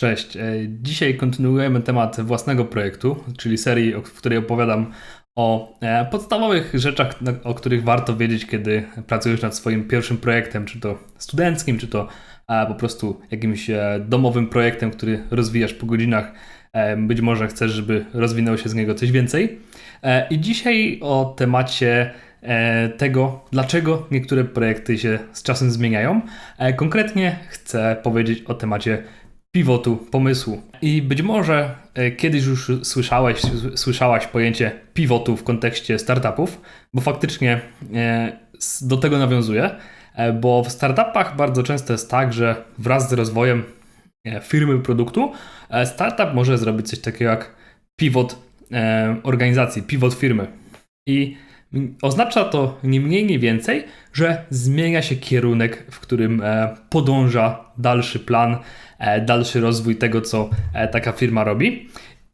Cześć. E, Dzisiaj kontynuujemy temat własnego projektu, czyli serii, w której opowiadam o e, podstawowych rzeczach, o których warto wiedzieć, kiedy pracujesz nad swoim pierwszym projektem, czy to studenckim, czy to e, po prostu jakimś domowym projektem, który rozwijasz po godzinach. Być może chcesz, żeby rozwinęło się z niego coś więcej. I dzisiaj o temacie tego, dlaczego niektóre projekty się z czasem zmieniają. Konkretnie chcę powiedzieć o temacie pivotu pomysłu. I być może e, kiedyś już słyszałeś, słyszałaś pojęcie pivotu w kontekście startupów, bo faktycznie e, do tego nawiązuje, bo w startupach bardzo często jest tak, że wraz z rozwojem e, firmy, produktu, startup może zrobić coś takiego jak pivot organizacji, pivot firmy. I oznacza to ni mniej, ni więcej, że zmienia się kierunek, w którym e, podąża dalszy plan, e, dalszy rozwój tego, co e, taka firma robi.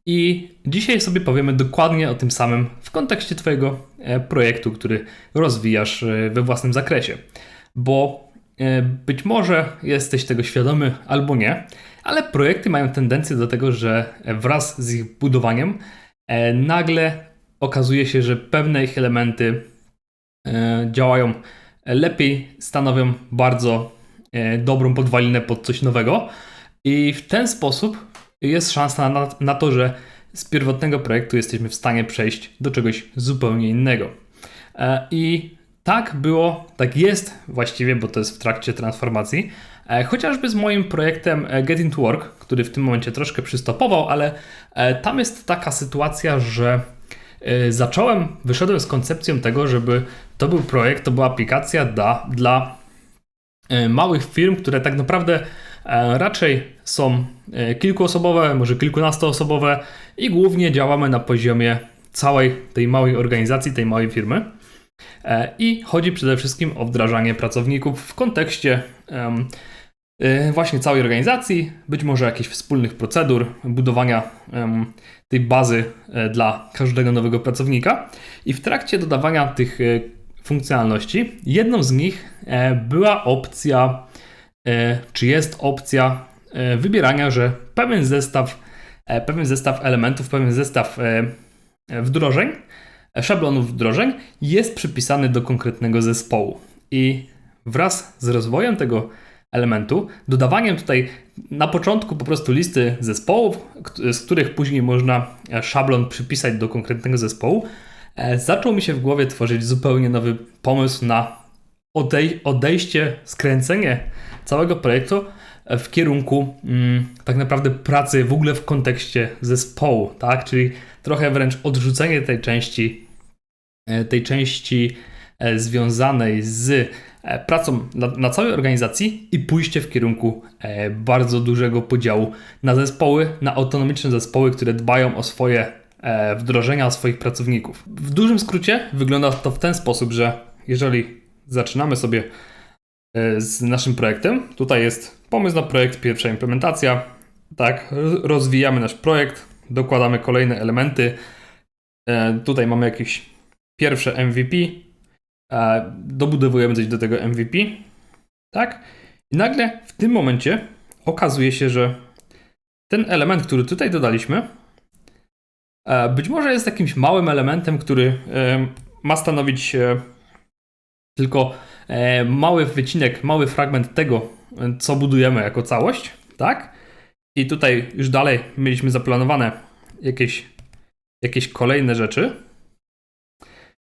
I dzisiaj sobie powiemy dokładnie o tym samym w kontekście Twojego projektu, który rozwijasz we własnym zakresie. Bo być może jesteś tego świadomy albo nie, ale projekty mają tendencję do tego, że wraz z ich budowaniem nagle okazuje się, że pewne ich elementy e, działają lepiej, stanowią bardzo e, dobrą podwalinę pod coś nowego i w ten sposób jest szansa na, to, że z pierwotnego projektu jesteśmy w stanie przejść do czegoś zupełnie innego. E, I tak było, tak jest właściwie, bo to jest w trakcie transformacji. Chociażby z moim projektem Get Into Work, który w tym momencie troszkę przystopował, ale tam jest taka sytuacja, że zacząłem, wyszedłem z koncepcją tego, żeby to był projekt, to była aplikacja dla, dla e, małych firm, które tak naprawdę e, raczej są e, kilkuosobowe, może kilkunastoosobowe i głównie działamy na poziomie całej tej małej organizacji, tej małej firmy. E, I chodzi przede wszystkim o wdrażanie pracowników w kontekście właśnie całej organizacji, być może jakichś wspólnych procedur, budowania tej bazy e, dla każdego nowego pracownika. I w trakcie dodawania tych e, funkcjonalności, jedną z nich e, była opcja, czy jest opcja wybierania, że pewien zestaw, pewien zestaw elementów, pewien zestaw wdrożeń, szablonów wdrożeń jest przypisany do konkretnego zespołu. I wraz z rozwojem tego elementu, dodawaniem tutaj na początku po prostu listy zespołów, z których później można e, szablon przypisać do konkretnego zespołu, e, zaczął mi się w głowie tworzyć zupełnie nowy pomysł na odej- odejście, skręcenie całego projektu e, w kierunku mm, tak naprawdę pracy w ogóle w kontekście zespołu, tak? Czyli trochę wręcz odrzucenie tej części, tej części związanej z pracą na, na całej organizacji i pójście w kierunku e, bardzo dużego podziału na zespoły, na autonomiczne zespoły, które dbają o swoje e, wdrożenia, o swoich pracowników. W dużym skrócie wygląda to w ten sposób, że jeżeli zaczynamy sobie e, z naszym projektem, tutaj jest pomysł na projekt, pierwsza implementacja, tak, roz- rozwijamy nasz projekt, dokładamy kolejne elementy. E, Tutaj mamy jakieś pierwsze MVP, e, dobudowujemy coś do tego MVP, tak? I nagle w tym momencie okazuje się, że ten element, który tutaj dodaliśmy, e, być może jest jakimś małym elementem, który e, ma stanowić e, tylko mały wycinek, mały fragment tego, co budujemy jako całość, tak? I tutaj już dalej mieliśmy zaplanowane jakieś, jakieś kolejne rzeczy.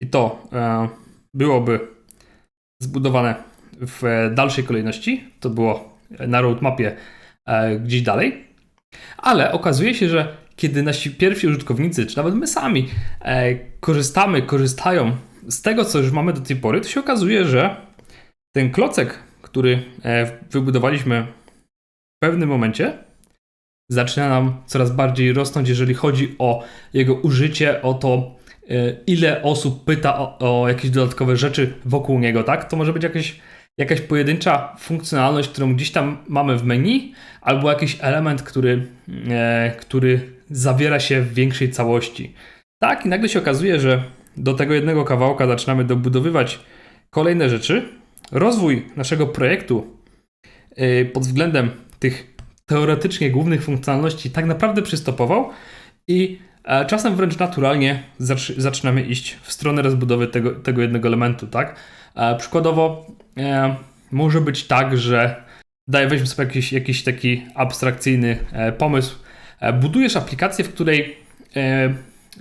I to byłoby zbudowane w dalszej kolejności. To było na roadmapie e, gdzieś dalej. Ale okazuje się, że kiedy nasi pierwsi użytkownicy, czy nawet my sami e, korzystamy, korzystają z tego, co już mamy do tej pory, to się okazuje, że ten klocek, który e, wybudowaliśmy w pewnym momencie, zaczyna nam coraz bardziej rosnąć, jeżeli chodzi o jego użycie, o to, ile osób pyta o, o jakieś dodatkowe rzeczy wokół niego, tak? To może być jakieś, jakaś pojedyncza funkcjonalność, którą gdzieś tam mamy w menu, albo jakiś element, który, e, który zawiera się w większej całości. Tak, i nagle się okazuje, że do tego jednego kawałka zaczynamy dobudowywać kolejne rzeczy. Rozwój naszego projektu e, pod względem tych teoretycznie głównych funkcjonalności tak naprawdę przystopował i e, czasem wręcz naturalnie zaczy, zaczynamy iść w stronę rozbudowy tego, tego jednego elementu, tak? E, przykładowo e, może być tak, że daj, weźmy sobie jakiś, jakiś taki abstrakcyjny pomysł, budujesz aplikację, w której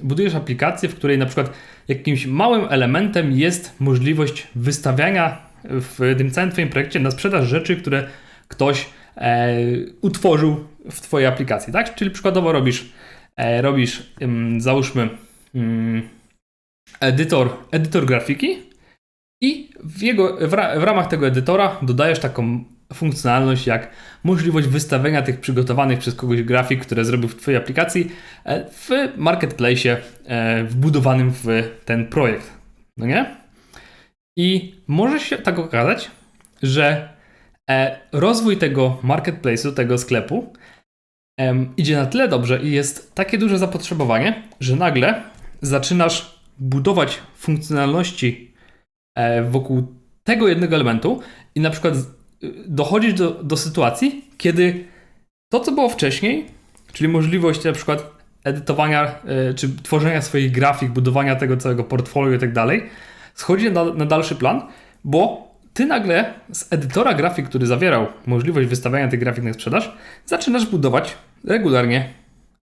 budujesz aplikację, w której na przykład jakimś małym elementem jest możliwość wystawiania w tym całym Twoim projekcie na sprzedaż rzeczy, które ktoś utworzył w Twojej aplikacji, tak? Czyli przykładowo robisz, robisz ym, załóżmy edytor, edytor grafiki i w, jego, w, ra, w ramach tego edytora dodajesz taką funkcjonalność jak możliwość wystawienia tych przygotowanych przez kogoś grafik, które zrobił w Twojej aplikacji e, w marketplace e, wbudowanym w ten projekt. No nie? I może się tak okazać, że e, rozwój tego marketplace'u, tego sklepu idzie na tyle dobrze i jest takie duże zapotrzebowanie, że nagle zaczynasz budować funkcjonalności wokół tego jednego elementu i na przykład dochodzić do, do sytuacji, kiedy to, co było wcześniej, czyli możliwość na przykład edytowania y, czy tworzenia swoich grafik, budowania tego całego portfolio i tak dalej, schodzi na, na dalszy plan, bo ty nagle z edytora grafik, który zawierał możliwość wystawiania tych grafik na sprzedaż, zaczynasz budować regularnie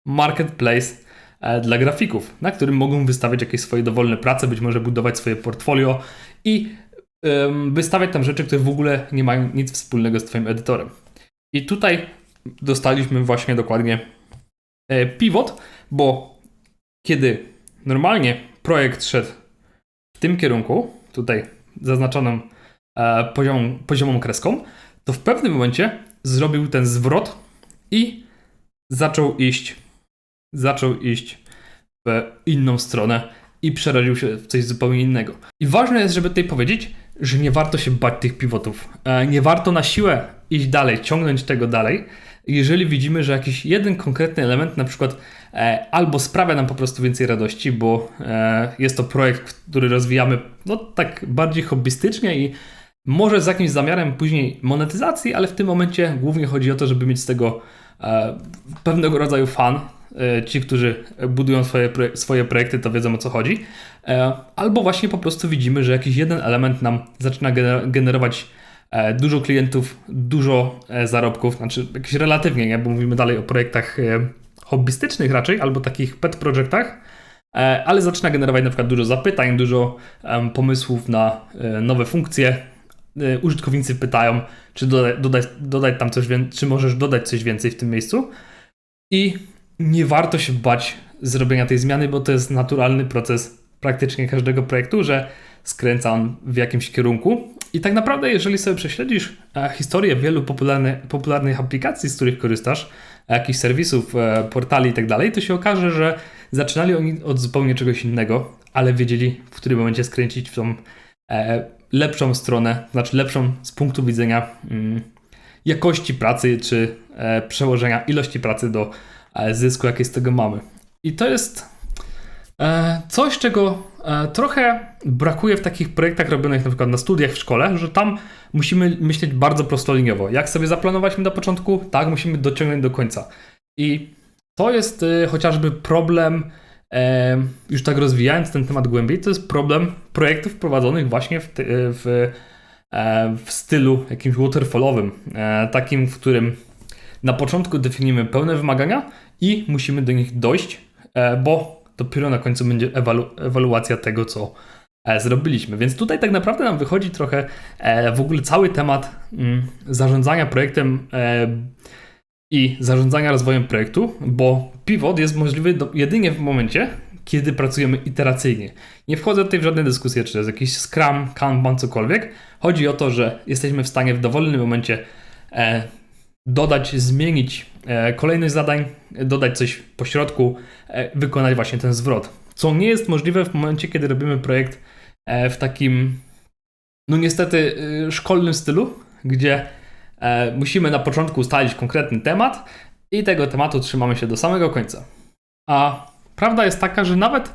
marketplace e, dla grafików, na którym mogą wystawiać jakieś swoje dowolne prace, być może budować swoje portfolio i wystawiać tam rzeczy, które w ogóle nie mają nic wspólnego z Twoim edytorem. I tutaj dostaliśmy właśnie dokładnie e, pivot, bo kiedy normalnie projekt szedł w tym kierunku, tutaj zaznaczoną e, poziomą, poziomą kreską, to w pewnym momencie zrobił ten zwrot i zaczął iść, zaczął iść w inną stronę i przeraził się w coś zupełnie innego. I ważne jest, żeby tutaj powiedzieć, że nie warto się bać tych pivotów. E, nie warto na siłę iść dalej, ciągnąć tego dalej, jeżeli widzimy, że jakiś jeden konkretny element na przykład e, albo sprawia nam po prostu więcej radości, bo e, jest to projekt, który rozwijamy no tak bardziej hobbystycznie i może z jakimś zamiarem później monetyzacji, ale w tym momencie głównie chodzi o to, żeby mieć z tego pewnego rodzaju fan, E, ci, którzy budują swoje, swoje projekty, to wiedzą o co chodzi. E, albo właśnie po prostu widzimy, że jakiś jeden element nam zaczyna generować e, dużo klientów, dużo zarobków, znaczy jakieś relatywnie, nie? bo mówimy dalej o projektach hobbystycznych raczej, albo takich pet projektach, ale zaczyna generować na przykład dużo zapytań, dużo pomysłów na nowe funkcje. Użytkownicy pytają, czy dodać, dodać tam coś czy możesz dodać coś więcej w tym miejscu. I nie warto się bać zrobienia tej zmiany, bo to jest naturalny proces praktycznie każdego projektu, że skręca on w jakimś kierunku. I tak naprawdę, jeżeli sobie prześledzisz e, historię wielu popularny, popularnych aplikacji, z których korzystasz, jakichś serwisów, e, portali i tak to się okaże, że zaczynali oni od zupełnie czegoś innego, ale wiedzieli, w którym momencie skręcić w tą e, lepszą stronę, znaczy lepszą z punktu widzenia mm, jakości pracy czy przełożenia ilości pracy do zysku, jakie z tego mamy. I to jest e, coś, czego e, trochę brakuje w takich projektach robionych na przykład na studiach w szkole, że tam musimy myśleć bardzo prostoliniowo. Jak sobie zaplanowaliśmy na początku, tak musimy dociągnąć do końca. I to jest e, chociażby problem, już tak rozwijając ten temat głębiej, to jest problem projektów prowadzonych właśnie w, w, w stylu jakimś waterfallowym, takim, w którym na początku definiujemy pełne wymagania i musimy do nich dojść, e, bo dopiero na końcu będzie ewalu ewaluacja tego, co e, zrobiliśmy. Więc tutaj tak naprawdę nam wychodzi trochę e, w ogóle cały temat mm, zarządzania projektem i zarządzania rozwojem projektu, bo pivot jest możliwy jedynie w momencie, kiedy pracujemy iteracyjnie. Nie wchodzę tutaj w żadne dyskusje, czy to jest jakiś Scrum, Kanban, cokolwiek. Chodzi o to, że jesteśmy w stanie w dowolnym momencie dodać, zmienić e, kolejność zadań, dodać coś po środku, e, wykonać właśnie ten zwrot. Co nie jest możliwe w momencie, kiedy robimy projekt e, w takim, no niestety, szkolnym stylu, gdzie musimy na początku ustalić konkretny temat i tego tematu trzymamy się do samego końca. A prawda jest taka, że nawet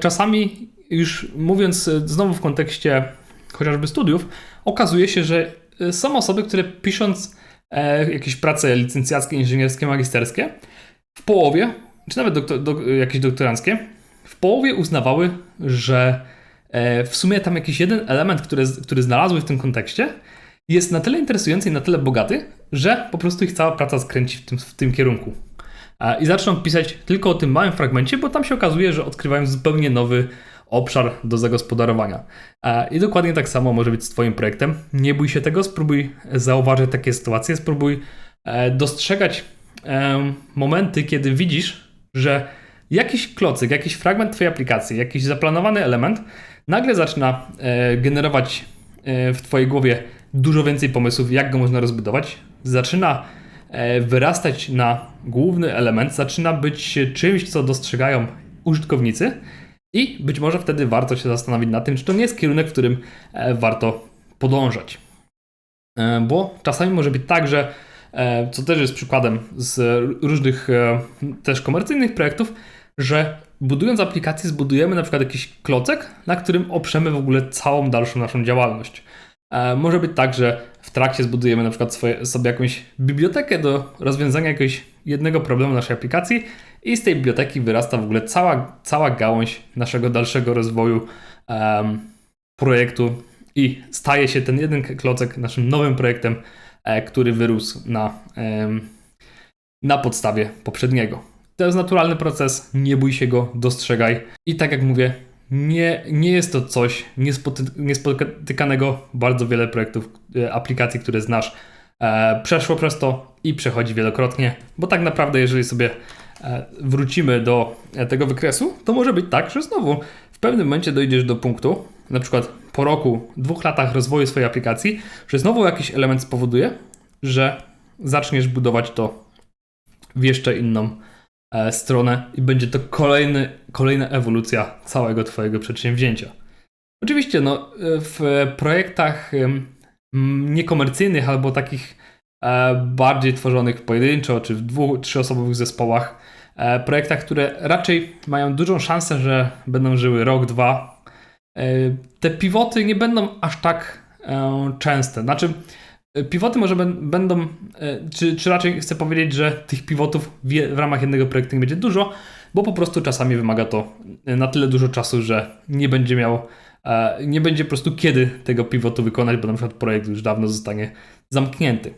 czasami, już mówiąc znowu w kontekście chociażby studiów, okazuje się, że są osoby, które pisząc e, jakieś prace licencjackie, inżynierskie, magisterskie, w połowie, czy nawet doktor, do, jakieś doktoranckie, w połowie uznawały, że e, w sumie tam jakiś jeden element, który, który znalazły w tym kontekście, jest na tyle interesujący i na tyle bogaty, że po prostu ich cała praca skręci w tym, w tym kierunku. E, I zaczną pisać tylko o tym małym fragmencie, bo tam się okazuje, że odkrywają zupełnie nowy obszar do zagospodarowania. E, I dokładnie tak samo może być z Twoim projektem. Nie bój się tego, spróbuj zauważyć takie sytuacje, spróbuj e, dostrzegać momenty, kiedy widzisz, że jakiś klocyk, jakiś fragment Twojej aplikacji, jakiś zaplanowany element nagle zaczyna generować w Twojej głowie dużo więcej pomysłów, jak go można rozbudować. Zaczyna wyrastać na główny element, zaczyna być czymś, co dostrzegają użytkownicy i być może wtedy warto się zastanowić nad tym, czy to nie jest kierunek, w którym e, warto podążać. E, bo czasami może być tak, że e, co też jest przykładem z różnych też komercyjnych projektów, że budując aplikację zbudujemy na przykład jakiś klocek, na którym oprzemy w ogóle całą dalszą naszą działalność. Może być tak, że w trakcie zbudujemy na przykład swoje, sobie jakąś bibliotekę do rozwiązania jakiegoś jednego problemu naszej aplikacji i z tej biblioteki wyrasta w ogóle cała, cała gałąź naszego dalszego rozwoju um, projektu i staje się ten jeden klocek naszym nowym projektem, e, który wyrósł na, na podstawie poprzedniego. To jest naturalny proces, nie bój się go, dostrzegaj. I tak jak mówię, nie, nie jest to coś niespotykanego. Bardzo wiele projektów, e, aplikacji, które znasz, e, przeszło przez to i przechodzi wielokrotnie, bo tak naprawdę, jeżeli sobie E, wrócimy do e, tego wykresu, to może być tak, że znowu w pewnym momencie dojdziesz do punktu, na przykład po roku, dwóch latach rozwoju swojej aplikacji, że znowu jakiś element spowoduje, że zaczniesz budować to w jeszcze inną stronę i będzie to kolejny, kolejna ewolucja całego Twojego przedsięwzięcia. Oczywiście, no, w projektach niekomercyjnych albo takich bardziej tworzonych pojedynczo, czy w dwóch, trzyosobowych zespołach, E, projektach, które raczej mają dużą szansę, że będą żyły rok, dwa. E, te pivoty nie będą aż tak e, częste. Znaczy, pivoty może będą, czy, czy raczej chcę powiedzieć, że tych pivotów w ramach jednego projektu nie będzie dużo, bo po prostu czasami wymaga to na tyle dużo czasu, że nie będzie miał, nie będzie po prostu kiedy tego pivotu wykonać, bo na przykład projekt już dawno zostanie zamknięty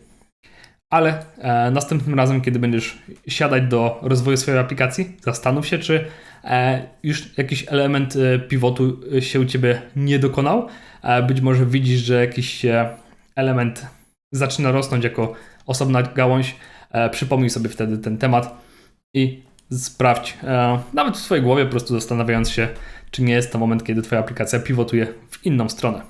ale e, następnym razem, kiedy będziesz siadać do rozwoju swojej aplikacji, zastanów się, czy e, już jakiś element e, pivotu się u Ciebie nie dokonał. E, być może widzisz, że jakiś e, element zaczyna rosnąć jako osobna gałąź. E, przypomnij sobie wtedy ten temat i sprawdź, nawet w swojej głowie, po prostu zastanawiając się, czy nie jest to moment, kiedy Twoja aplikacja pivotuje w inną stronę.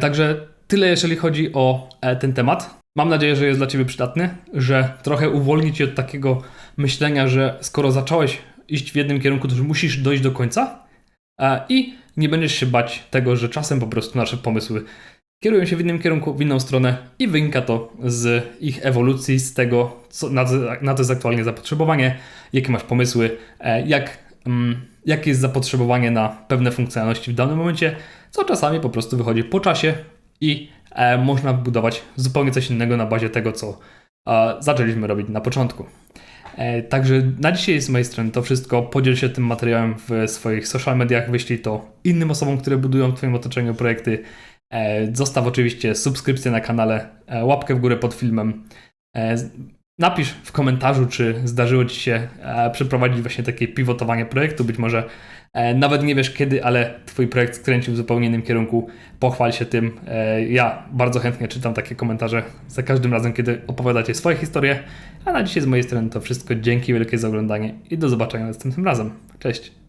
Także tyle, jeżeli chodzi o ten temat. Mam nadzieję, że jest dla Ciebie przydatny, że trochę uwolni Cię od takiego myślenia, że skoro zacząłeś iść w jednym kierunku, to już musisz dojść do końca i nie będziesz się bać tego, że czasem po prostu nasze pomysły kierują się w innym kierunku, w inną stronę i wynika to z ich ewolucji, z tego, co, na, na to jest aktualnie zapotrzebowanie, jakie masz pomysły, e, jak, mm, jakie jest zapotrzebowanie na pewne funkcjonalności w danym momencie, co czasami po prostu wychodzi po czasie i E, można budować zupełnie coś innego na bazie tego, co e, zaczęliśmy robić na początku. E, także na dzisiaj z mojej strony to wszystko. Podziel się tym materiałem w swoich social mediach, wyślij to innym osobom, które budują w Twoim otoczeniu projekty. Zostaw oczywiście subskrypcję na kanale, łapkę w górę pod filmem. Napisz w komentarzu, czy zdarzyło Ci się przeprowadzić właśnie takie pivotowanie projektu. Być może E, nawet nie wiesz kiedy, ale Twój projekt skręcił w zupełnie innym kierunku. Pochwal się tym. E, ja bardzo chętnie czytam takie komentarze za każdym razem, kiedy opowiadacie swoje historie. A na dzisiaj z mojej strony to wszystko. Dzięki wielkie za oglądanie i do zobaczenia następnym razem. Cześć.